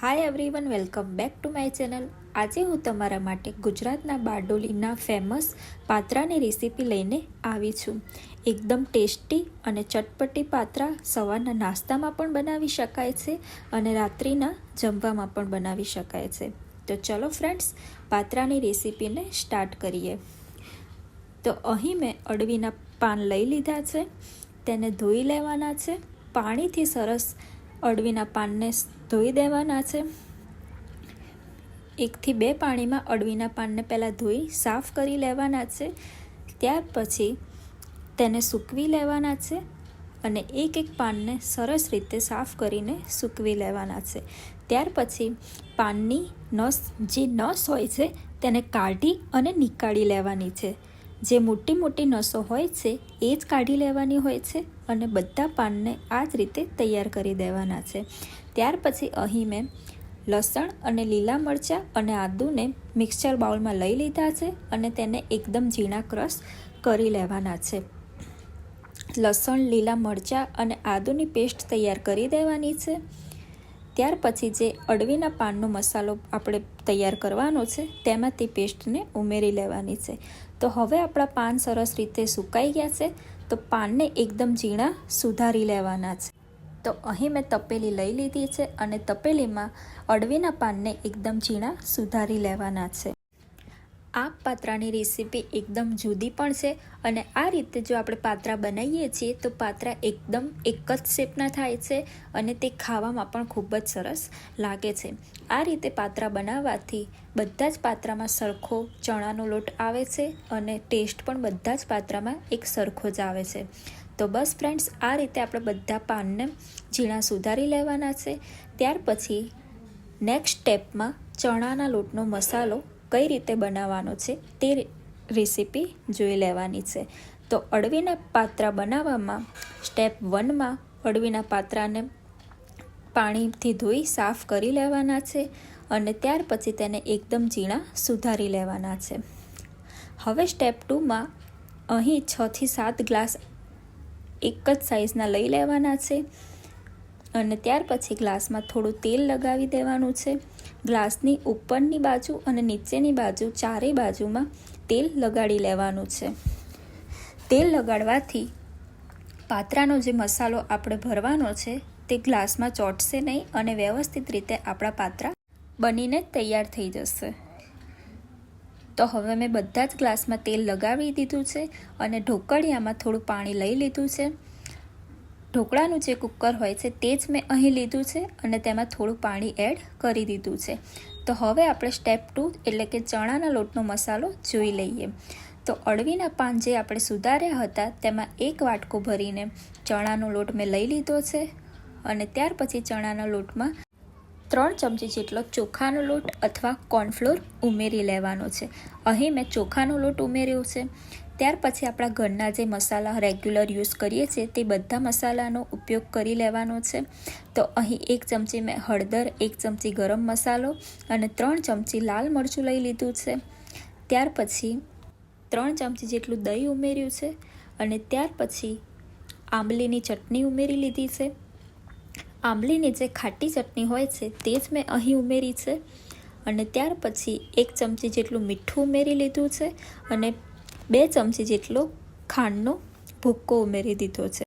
Hi everyone welcome back to my channel આજે હું તમારા માટે ગુજરાતના બારડોલીના ફેમસ પાત્રાની રેસીપી લઈને આવી છું. એકદમ ટેસ્ટી અને ચટપટી પાત્રા સવારના નાસ્તામાં પણ બનાવી શકાય છે અને રાત્રિના જમવામાં પણ બનાવી શકાય છે. તો ચલો ફ્રેન્ડ્સ પાત્રાની રેસીપીને સ્ટાર્ટ કરીએ. તો અહીં મેં અડવીના પાન લઈ લીધા છે, તેને ધોઈ લેવાના છે, પાણીથી સરસ અડવીના પાનને ધોઈ દેવાના છે. એકથી બે પાણીમાં અડવીના પાનને પહેલાં ધોઈ સાફ કરી લેવાના છે. ત્યાર પછી તેને સૂકવી લેવાના છે અને એક એક પાનને સરસ રીતે સાફ કરીને સૂકવી લેવાના છે. ત્યાર પછી પાનની નસ, જે નસ હોય છે, તેને કાઢી અને નીકાળી લેવાની છે. જે મોટી મોટી નસો હોય છે, એ જ કાઢી લેવાની હોય છે અને બધા પાનને આ જ રીતે તૈયાર કરી દેવાના છે. ત્યાર પછી અહીં મેં લસણ અને લીલા મરચાં અને આદુને મિક્સચર બાઉલમાં લઈ લીધા છે અને તેને એકદમ ઝીણા ક્રશ કરી લેવાના છે. લસણ, લીલા મરચાં અને આદુની પેસ્ટ તૈયાર કરી દેવાની છે. ત્યાર પછી જે અડવીના પાનનો મસાલો આપણે તૈયાર કરવાનો છે, તેમાં તે પેસ્ટને ઉમેરી લેવાની છે. તો હવે આપણા પાન સરસ રીતે સુકાઈ ગયા છે, તો પાનને એકદમ ઝીણા સુધારી લેવાના છે. તો અહીં મેં તપેલી લઈ લીધી છે અને તપેલીમાં અડવીના પાનને એકદમ ઝીણા સુધારી લેવાના છે. આ પાત્રાની રેસીપી એકદમ જુદી પણ છે અને આ રીતે જો આપણે પાત્રા બનાવીએ છીએ તો પાત્રા એકદમ એક જ શેપના થાય છે અને તે ખાવામાં પણ ખૂબ જ સરસ લાગે છે. આ રીતે પાત્રા બનાવવાથી બધા જ પાત્રામાં સરખો ચણાનો લોટ આવે છે અને ટેસ્ટ પણ બધા જ પાત્રામાં એક સરખો જ આવે છે. તો બસ ફ્રેન્ડ્સ, આ રીતે આપણે બધા પાનને ઝીણા સુધારી લેવાના છે. ત્યાર પછી નેક્સ્ટ સ્ટેપમાં ચણાના લોટનો મસાલો કઈ રીતે બનાવવાનો છે તે રેસીપી જોઈ લેવાની છે. તો અળવીના પાત્રા બનાવવામાં સ્ટેપ વનમાં અળવીના પાત્રાને પાણીથી ધોઈ સાફ કરી લેવાના છે અને ત્યાર પછી તેને એકદમ ઝીણા સુધારી લેવાના છે. હવે સ્ટેપ ટુમાં અહીં છથી સાત ગ્લાસ એક જ સાઇઝના લઈ લેવાના છે અને ત્યાર પછી ગ્લાસમાં થોડું તેલ લગાવી દેવાનું છે. ગ્લાસની ઉપરની બાજુ અને નીચેની બાજુ ચારેય બાજુમાં તેલ લગાડી લેવાનું છે. તેલ લગાડવાથી પાત્રાનો જે મસાલો આપણે ભરવાનો છે, તે ગ્લાસમાં ચોંટશે નહીં અને વ્યવસ્થિત રીતે આપણા પાત્રા બનીને તૈયાર થઈ જશે. તો હવે મેં બધા જ ગ્લાસમાં તેલ લગાવી દીધું છે અને ઢોકળિયામાં થોડું પાણી લઈ લીધું છે. ઢોકળાનું જે કુકર હોય છે, તે જ મેં અહીં લીધું છે અને તેમાં થોડું પાણી એડ કરી દીધું છે. તો હવે આપણે સ્ટેપ ટુ એટલે કે ચણાના લોટનો મસાલો જોઈ લઈએ. તો અળવીના પાન જે આપણે સુધાર્યા હતા, તેમાં એક વાટકો ભરીને ચણાનો લોટ મેં લઈ લીધો છે અને ત્યાર પછી ચણાના લોટમાં ત્રણ ચમચી જેટલો ચોખાનો લોટ અથવા કોર્નફ્લોર ઉમેરી લેવાનો છે. અહીં મેં ચોખાનો લોટ ઉમેર્યો છે. ત્યાર પછી આપણા ઘરના જે મસાલા રેગ્યુલર યુઝ કરીએ છીએ તે બધા મસાલાનો ઉપયોગ કરી લેવાનો છે. તો અહીં એક ચમચી મેં હળદર, એક ચમચી ગરમ મસાલો અને ત્રણ ચમચી લાલ મરચું લઈ લીધું છે. ત્યાર પછી ત્રણ ચમચી જેટલું દહીં ઉમેર્યું છે અને ત્યાર પછી આંબલીની ચટણી ઉમેરી લીધી છે. આંબલીની જે ખાટી ચટણી હોય છે, તે જ મેં અહીં ઉમેરી છે. અને ત્યાર પછી એક ચમચી જેટલું મીઠું ઉમેરી લીધું છે અને બે ચમચી જેટલો ખાંડનો ભૂક્કો ઉમેરી દીધો છે.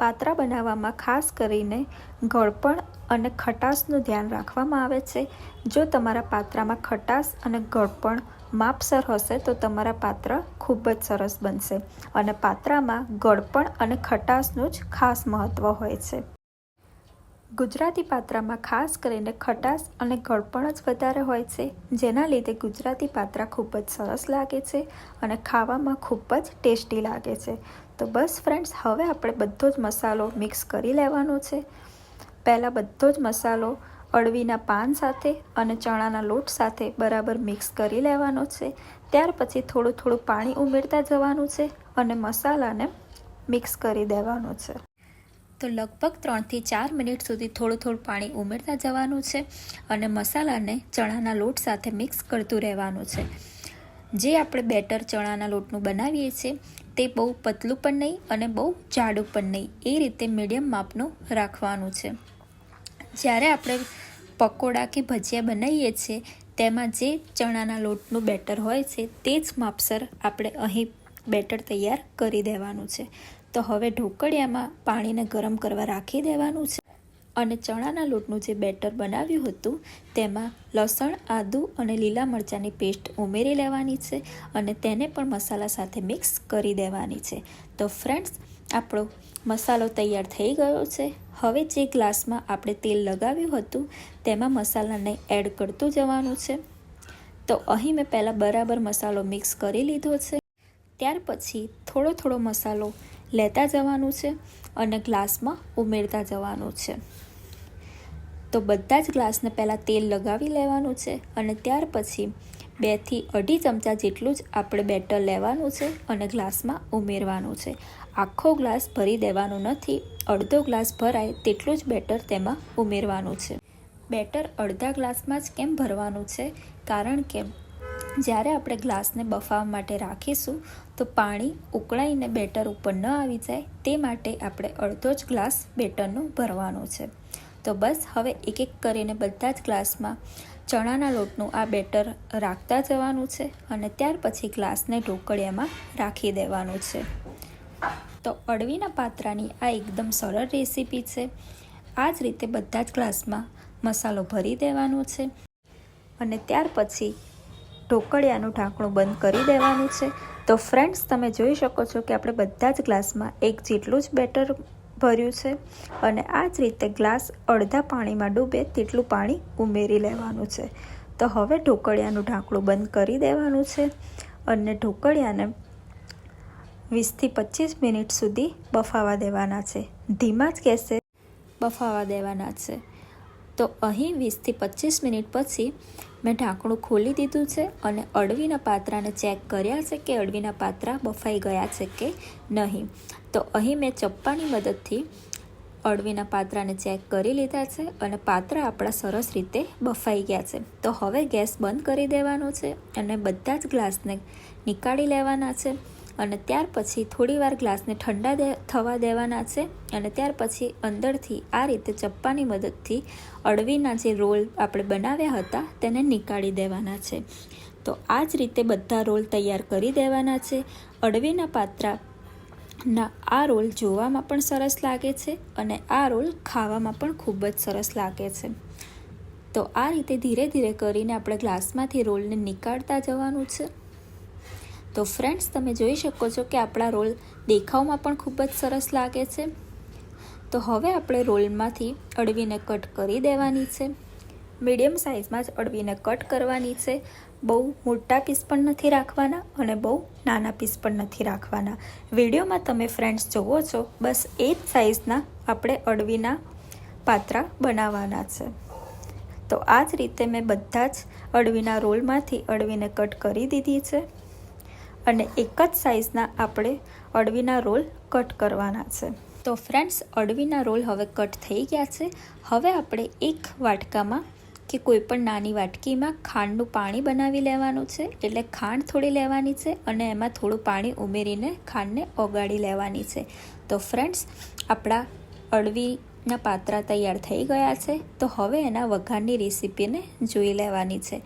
પાત્રા બનાવવામાં ખાસ કરીને ગળપણ અને ખટાશનું ધ્યાન રાખવામાં આવે છે. જો તમારા પાત્રામાં ખટાશ અને ગળપણ માપસર હશે, તો તમારા પાત્ર ખૂબ જ સરસ બનશે અને પાત્રામાં ગળપણ અને ખટાશનું જ ખાસ મહત્ત્વ હોય છે. ગુજરાતી પાત્રામાં ખાસ કરીને ખટાશ અને ગળપણ જ વધારે હોય છે. જેના લીધે ગુજરાતી પાત્રા ખૂબ જ સરસ લાગે છે અને ખાવામાં ખૂબ જ ટેસ્ટી લાગે છે. તો બસ ફ્રેન્ડ્સ, હવે આપણે બધો જ મસાલો મિક્સ કરી લેવાનો છે. પહેલાં બધો જ મસાલો અળવીના પાન સાથે અને ચણાના લોટ સાથે બરાબર મિક્સ કરી લેવાનો છે. ત્યાર પછી થોડું થોડું પાણી ઉમેરતા જવાનું છે અને મસાલાને મિક્સ કરી દેવાનો છે. તો લગભગ ત્રણથી ચાર મિનિટ સુધી થોડું થોડું પાણી ઉમેરતા જવાનું છે અને મસાલાને ચણાના લોટ સાથે મિક્સ કરતું રહેવાનું છે. જે આપણે બેટર ચણાના લોટનું બનાવીએ છીએ, તે બહુ પતલું પણ નહીં અને બહુ જાડું પણ નહીં. એ રીતે મીડિયમ માપનું રાખવાનું છે. જ્યારે આપણે પકોડા કે ભજીયા બનાવીએ છીએ, તેમાં જે ચણાના લોટનું બેટર હોય છે, તે જ માપસર આપણે અહીં બેટર તૈયાર કરી દેવાનું છે. તો હવે ઢોકળિયામાં પાણીને ગરમ કરવા રાખી દેવાનું છે. અને ચણાના લોટનું જે બેટર બનાવ્યું હતું, તેમાં લસણ, આદું અને લીલા મરચાંની પેસ્ટ ઉમેરી લેવાની છે અને તેને પણ મસાલા સાથે મિક્સ કરી દેવાની છે. તો ફ્રેન્ડ્સ, આપણો મસાલો તૈયાર થઈ ગયો છે. હવે જે ગ્લાસમાં આપણે તેલ લગાવ્યું હતું, તેમાં મસાલાને એડ કરતું જવાનું છે. તો અહીં મેં પહેલાં બરાબર મસાલો મિક્સ કરી લીધો છે. ત્યાર પછી થોડો થોડો મસાલો લેતા જવાનું છે અને ગ્લાસમાં ઉમેરતા જવાનું છે. તો બધા જ ગ્લાસને પહેલાં તેલ લગાવી લેવાનું છે અને ત્યાર પછી બેથી અઢી ચમચા જેટલું જ આપણે બેટર લેવાનું છે અને ગ્લાસમાં ઉમેરવાનું છે. આખો ગ્લાસ ભરી દેવાનો નથી, અડધો ગ્લાસ ભરાય તેટલું જ બેટર તેમાં ઉમેરવાનું છે. બેટર અડધા ગ્લાસમાં જ કેમ ભરવાનું છે? કારણ કે જ્યારે આપણે ગ્લાસને બફાવવા માટે રાખીશું, તો પાણી ઉકળાઈને બેટર ઉપર ન આવી જાય, તે માટે આપણે અડધો જ ગ્લાસ બેટરનો ભરવાનો છે. તો બસ, હવે એક એક કરીને બધા જ ગ્લાસમાં ચણાના લોટનું આ બેટર રાખતા જવાનું છે અને ત્યાર પછી ગ્લાસને ઢોકળિયામાં રાખી દેવાનું છે. તો અળવીના પાત્રાની આ એકદમ સરળ રેસીપી છે. આ જ રીતે બધા જ ગ્લાસમાં મસાલો ભરી દેવાનો છે. અને ત્યાર પછી ઢોકળિયાનું ઢાંકણું બંધ કરી દેવાનું છે. તો ફ્રેન્ડ્સ તમે જોઈ શકો છો કે આપણે બધા જ ગ્લાસમાં એક જેટલું જ બેટર ભર્યું છે અને આ જ રીતે ગ્લાસ અડધા પાણીમાં ડૂબે તેટલું પાણી ઉમેરી લેવાનું છે. તો હવે ઢોકળિયાનું ઢાંકણું બંધ કરી દેવાનું છે અને ઢોકળિયાને વીસથી પચીસ મિનિટ સુધી બફાવા દેવાના છે. ધીમા જ ગેસે બફાવા દેવાના છે. તો અહીં વીસથી પચીસ મિનિટ પછી મેં ઢાંકણું ખોલી દીધું છે અને અળવીના પાત્રાને ચેક કર્યા છે કે અળવીના પાત્રા બફાઈ ગયા છે કે નહીં. તો અહીં મેં ચપ્પાની મદદથી અળવીના પાત્રાને ચેક કરી લીધા છે અને પાત્રા આપણા સરસ રીતે બફાઈ ગયા છે. તો હવે ગેસ બંધ કરી દેવાનો છે અને બધા જ ગ્લાસને નીકાળી લેવાના છે. અને ત્યાર પછી થોડીવાર ગ્લાસને ઠંડા થવા દેવાના છે અને ત્યાર પછી અંદરથી આ રીતે ચપ્પાની મદદથી અળવીના જે રોલ આપણે બનાવ્યા હતા તેને નીકાળી દેવાના છે. તો આ જ રીતે બધા રોલ તૈયાર કરી દેવાના છે. અળવીના પાત્રા ના આ રોલ જોવામાં પણ સરસ લાગે છે અને આ રોલ ખાવામાં પણ ખૂબ જ સરસ લાગે છે. તો આ રીતે ધીરે ધીરે કરીને આપણે ગ્લાસમાંથી રોલને નીકાળતા જવાનું છે. તો ફ્રેન્ડ્સ તમે જોઈ શકો છો કે આપણા રોલ દેખાવમાં પણ ખૂબ જ સરસ લાગે છે. તો હવે આપણે રોલમાંથી અળવીને કટ કરી દેવાની છે. મીડિયમ સાઇઝમાં જ અડવીને કટ કરવાની છે. બહુ મોટા પીસ પણ નથી રાખવાના અને બહુ નાના પીસ પણ નથી રાખવાના. વિડીયોમાં તમે ફ્રેન્ડ્સ જુઓ છો, બસ એ જ સાઇઝના આપણે અળવીના પાત્રા બનાવવાના છે. તો આ જ રીતે મેં બધા જ અળવીના રોલમાંથી અળવીને કટ કરી દીધી છે. અને એક જ સાઇઝના આપણે અળવીના રોલ કટ કરવાના છે. તો ફ્રેન્ડ્સ અડવીના રોલ હવે કટ થઈ ગયા છે. હવે આપણે એક વાટકામાં કે કોઈ પણ નાની વાટકીમાં ખાંડનું પાણી બનાવી લેવાનું છે. એટલે ખાંડ થોડી લેવાની છે અને એમાં થોડું પાણી ઉમેરીને ખાંડને ઓગાળી લેવાની છે. તો ફ્રેન્ડ્સ આપણા અળવીના પાત્રા તૈયાર થઈ ગયા છે. તો હવે એના વઘારની રેસીપીને જોઈ લેવાની છે.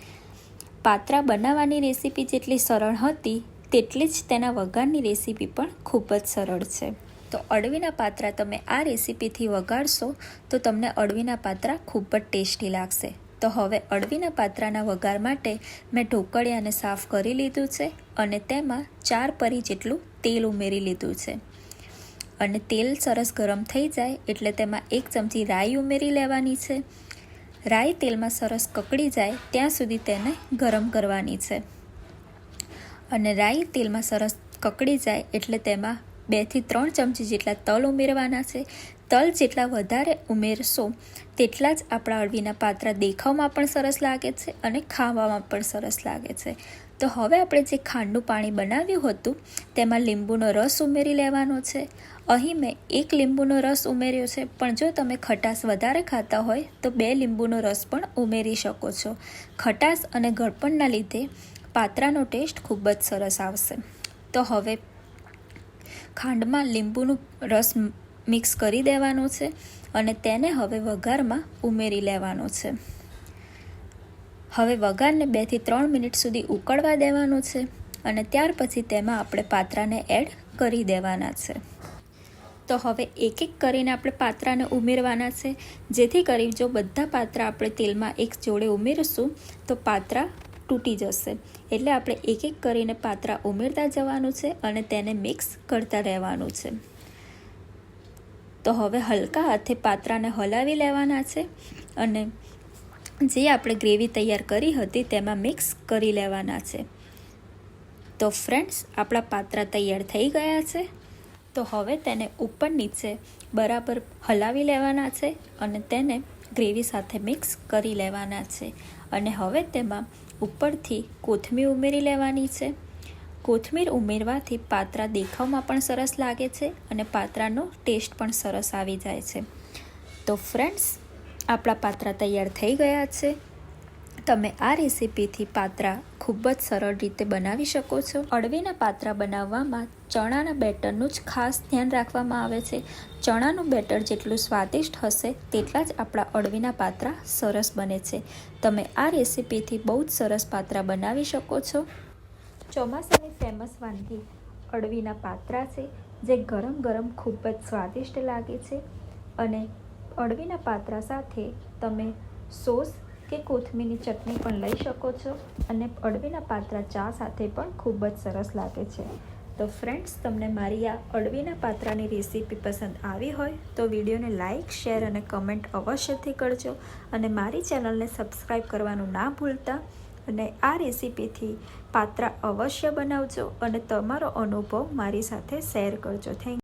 પાત્રા બનાવવાની રેસીપી જેટલી સરળ હતી તેટલી જ તેના વઘારની રેસીપી પણ ખૂબ જ સરળ છે. તો અળવીના પાત્રા તમે આ રેસીપીથી વઘારશો તો તમને અળવીના પાત્રા ખૂબ જ ટેસ્ટી લાગશે. તો હવે અળવીના પાત્રાના વઘાર માટે મેં ઢોકળિયાને સાફ કરી લીધું છે અને તેમાં ચાર પરી જેટલું તેલ ઉમેરી લીધું છે. અને તેલ સરસ ગરમ થઈ જાય એટલે તેમાં એક ચમચી રાઈ ઉમેરી લેવાની છે. રાઈ તેલમાં સરસ કકડી જાય ત્યાં સુધી તેને ગરમ કરવાની છે. અને રાઈ તેલમાં સરસ કકડી જાય એટલે તેમાં બેથી ત્રણ ચમચી જેટલા તલ ઉમેરવાના છે. તલ જેટલા વધારે ઉમેરશો તેટલા જ આપણા અળવીના પાત્રા દેખાવમાં પણ સરસ લાગે છે અને ખાવામાં પણ સરસ લાગે છે. તો હવે આપણે જે ખાંડનું પાણી બનાવ્યું હતું તેમાં લીંબુનો રસ ઉમેરી લેવાનો છે. અહીં મેં એક લીંબુનો રસ ઉમેર્યો છે, પણ જો તમે ખટાશ વધારે ખાતા હોય તો બે લીંબુનો રસ પણ ઉમેરી શકો છો. ખટાશ અને ગળપણના લીધે પાત્રાનો ટેસ્ટ ખૂબ જ સરસ આવશે. તો હવે ખાંડમાં લીંબુનું રસ મિક્સ કરી દેવાનો છે અને તેને હવે વઘારમાં ઉમેરી લેવાનો છે. હવે વઘારને બેથી ત્રણ મિનિટ સુધી ઉકળવા દેવાનું છે અને ત્યાર પછી તેમાં આપણે પાત્રાને એડ કરી દેવાના છે. તો હવે એક એક કરીને આપણે પાત્રાને ઉમેરવાના છે. જેથી કરી જો બધા પાત્રા આપણે તેલમાં એક જોડે ઉમેરશું, તો પાત્રા તૂટી જશે. એટલે આપણે એક એક કરીને પાત્રા ઉમેરતા જવાનું છે અને તેને મિક્સ કરતા રહેવાનું છે. તો હવે હલકા હાથે પાત્રાને હલાવી લેવાના છે અને જે આપણે ગ્રેવી તૈયાર કરી હતી તેમાં મિક્સ કરી લેવાના છે. તો ફ્રેન્ડ્સ, આપણા પાત્રા તૈયાર થઈ ગયા છે. તો હવે તેને ઉપર નીચે બરાબર હલાવી લેવાના છે અને તેને ગ્રેવી સાથે મિક્સ કરી લેવાના છે. અને હવે તેમાં ઉપરથી કોથમીર ઉમેરી લેવાની છે. કોથમીર ઉમેરવાથી પાત્રા દેખાવમાં પણ સરસ લાગે છે અને પાત્રાનો ટેસ્ટ પણ સરસ આવી જાય છે. તો ફ્રેન્ડ્સ, આપણા પાત્રા તૈયાર થઈ ગયા છે. તમે આ રેસીપીથી પાત્રા ખૂબ જ સરળ રીતે બનાવી શકો છો. અળવીના પાત્રા બનાવવામાં ચણાના બેટરનું જ ખાસ ધ્યાન રાખવામાં આવે છે. ચણાનું બેટર જેટલું સ્વાદિષ્ટ હશે, તેટલા જ આપણા અળવીના પાત્રા સરસ બને છે. તમે આ રેસીપીથી બહુ જ સરસ પાત્રા બનાવી શકો છો. ચોમાસાની ફેમસ વાનગી અળવીના પાત્રા છે, જે ગરમ ગરમ ખૂબ જ સ્વાદિષ્ટ લાગે છે. અને અળવીના પાત્રા સાથે તમે સોસ કે કોથમીરની ચટણી પણ લઈ શકો છો. અને અળવીના પાત્રા ચા સાથે પણ ખૂબ જ સરસ લાગે છે. તો ફ્રેન્ડ્સ તમને મારી આ અળવીના પાત્રાની રેસીપી પસંદ આવી હોય તો વિડીયોને લાઇક શેર અને કમેન્ટ અવશ્યથી કરજો અને મારી ચેનલને સબસ્ક્રાઈબ કરવાનું ના ભૂલતા અને આ રેસીપીથી પાત્રા અવશ્ય બનાવજો અને તમારો અનુભવ મારી સાથે શેર કરજો. થેન્ક